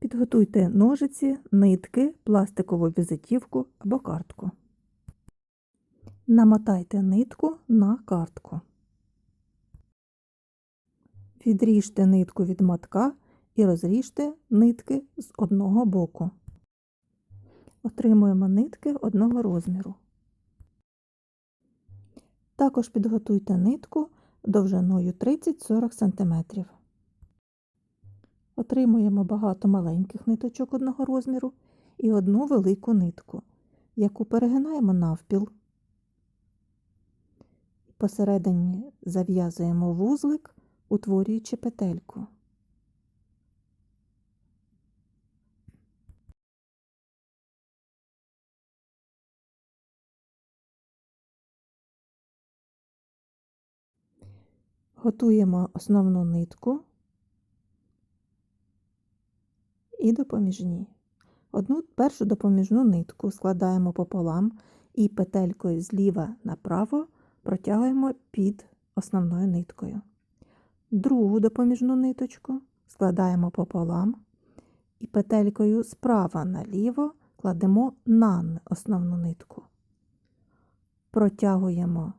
Підготуйте ножиці, нитки, пластикову візитівку або картку. Намотайте нитку на картку. Відріжте нитку від мотка і розріжте нитки з одного боку. Отримуємо нитки одного розміру. Також підготуйте нитку довжиною 30-40 см. Отримуємо багато маленьких ниточок одного розміру і одну велику нитку, яку перегинаємо навпіл. Посередині зав'язуємо вузлик, утворюючи петельку. Готуємо основну нитку і допоміжні. Одну першу допоміжну нитку складаємо пополам і петелькою зліва направо протягуємо під основною ниткою. Другу допоміжну ниточку складаємо пополам і петелькою справа наліво кладемо на основну нитку. Протягуємо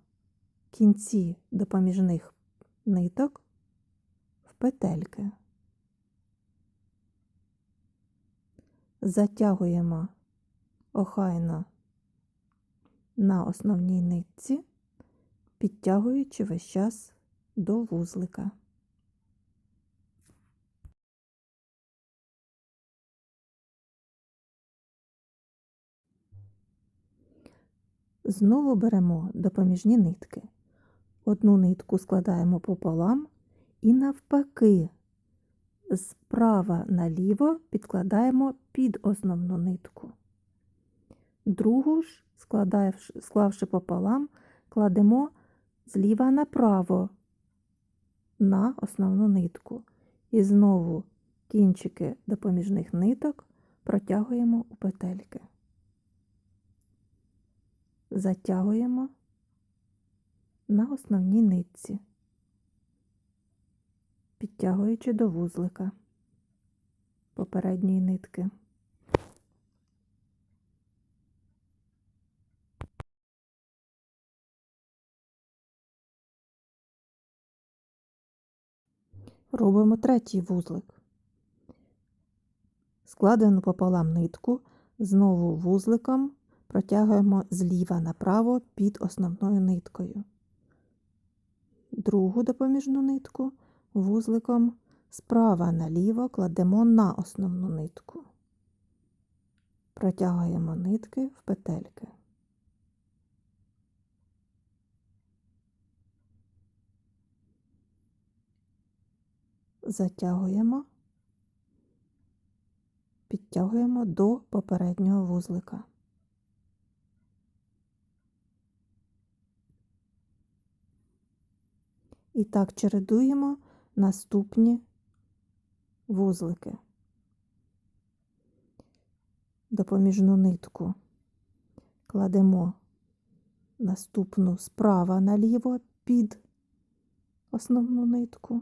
кінці допоміжних ниток в петельки. Затягуємо охайно на основній нитці, підтягуючи весь час до вузлика. Знову беремо допоміжні нитки. Одну нитку складаємо пополам і навпаки, справа наліво підкладаємо під основну нитку. Другу ж, склавши пополам, кладемо зліва направо на основну нитку. І знову кінчики допоміжних ниток протягуємо у петельки. Затягуємо на основній нитці, підтягуючи до вузлика попередньої нитки. Робимо третій вузлик. Складену пополам нитку, знову вузликом протягуємо зліва направо під основною ниткою. Другу допоміжну нитку вузликом справа наліво кладемо на основну нитку. Протягуємо нитки в петельки. Затягуємо, підтягуємо до попереднього вузлика. І так чередуємо наступні вузлики. Допоміжну нитку кладемо наступну справа наліво під основну нитку.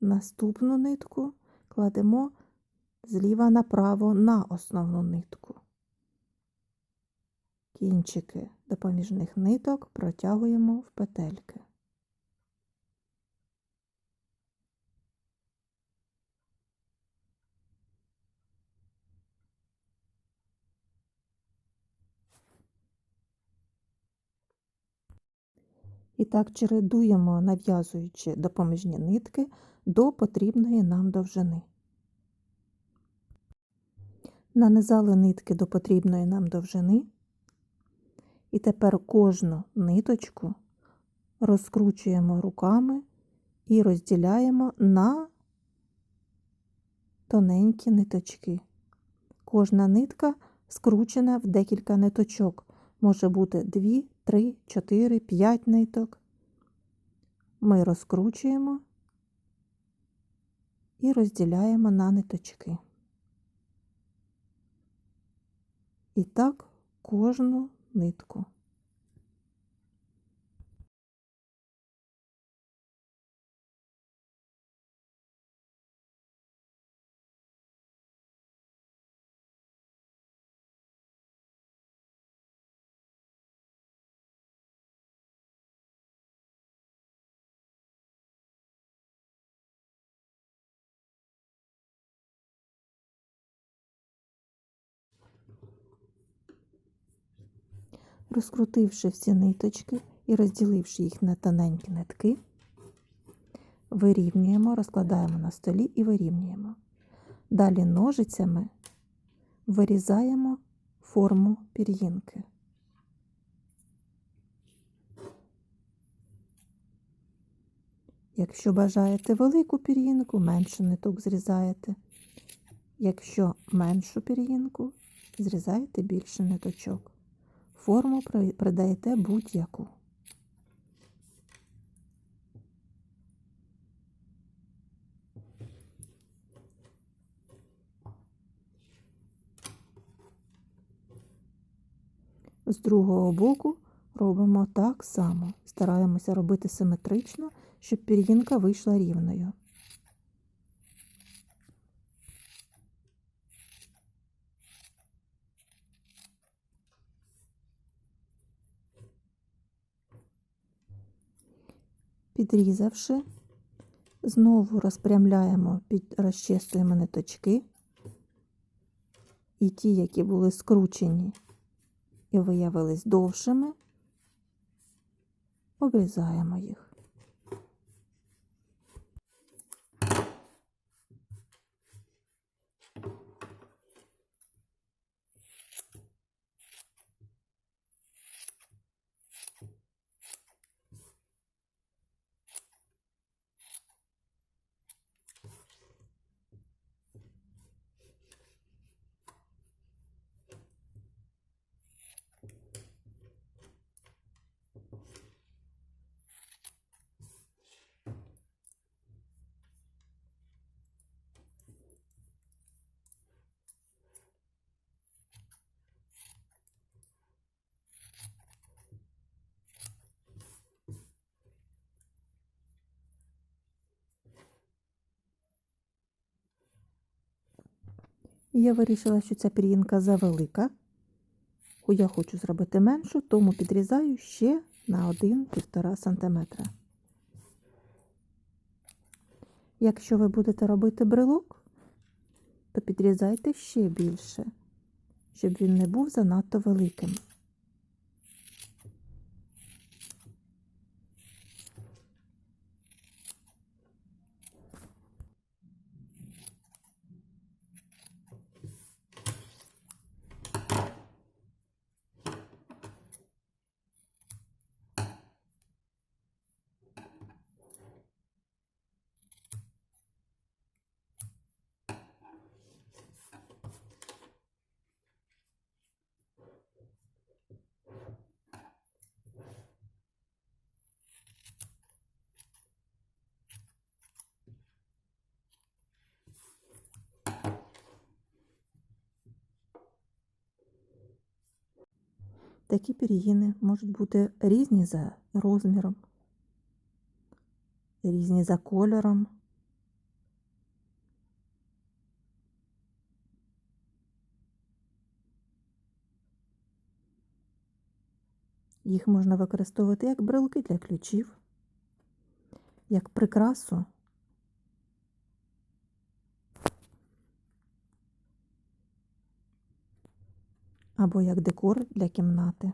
Наступну нитку кладемо зліва направо на основну нитку. Кінчики допоміжних ниток протягуємо в петельки. І так чередуємо, нав'язуючи допоміжні нитки до потрібної нам довжини. Нанизали нитки до потрібної нам довжини, і тепер кожну ниточку розкручуємо руками і розділяємо на тоненькі ниточки. Кожна нитка скручена в декілька ниточок. Може бути 2, 3, 4, 5 ниток. Ми розкручуємо і розділяємо на ниточки. І так кожну нитку. Розкрутивши всі ниточки і розділивши їх на тоненькі нитки, вирівнюємо, розкладаємо на столі і вирівнюємо. Далі ножицями вирізаємо форму пір'їнки. Якщо бажаєте велику пір'їнку, менше ниток зрізаєте. Якщо меншу пір'їнку, зрізаєте більше ниточок. Форму придаєте будь-яку. З другого боку робимо так само. Стараємося робити симетрично, щоб пір'їнка вийшла рівною. Підрізавши, знову розпрямляємо, під, розчислюємо ниточки. І ті, які були скручені і виявились довшими, обрізаємо їх. І Я вирішила, що ця пір'їнка завелика. Я хочу зробити меншу, тому підрізаю ще на 1-1,5 см. Якщо ви будете робити брелок, то підрізайте ще більше, щоб він не був занадто великим. Такі пір'їни можуть бути різні за розміром, різні за кольором. Їх можна використовувати як брелки для ключів, як прикрасу. Або як декор для кімнати.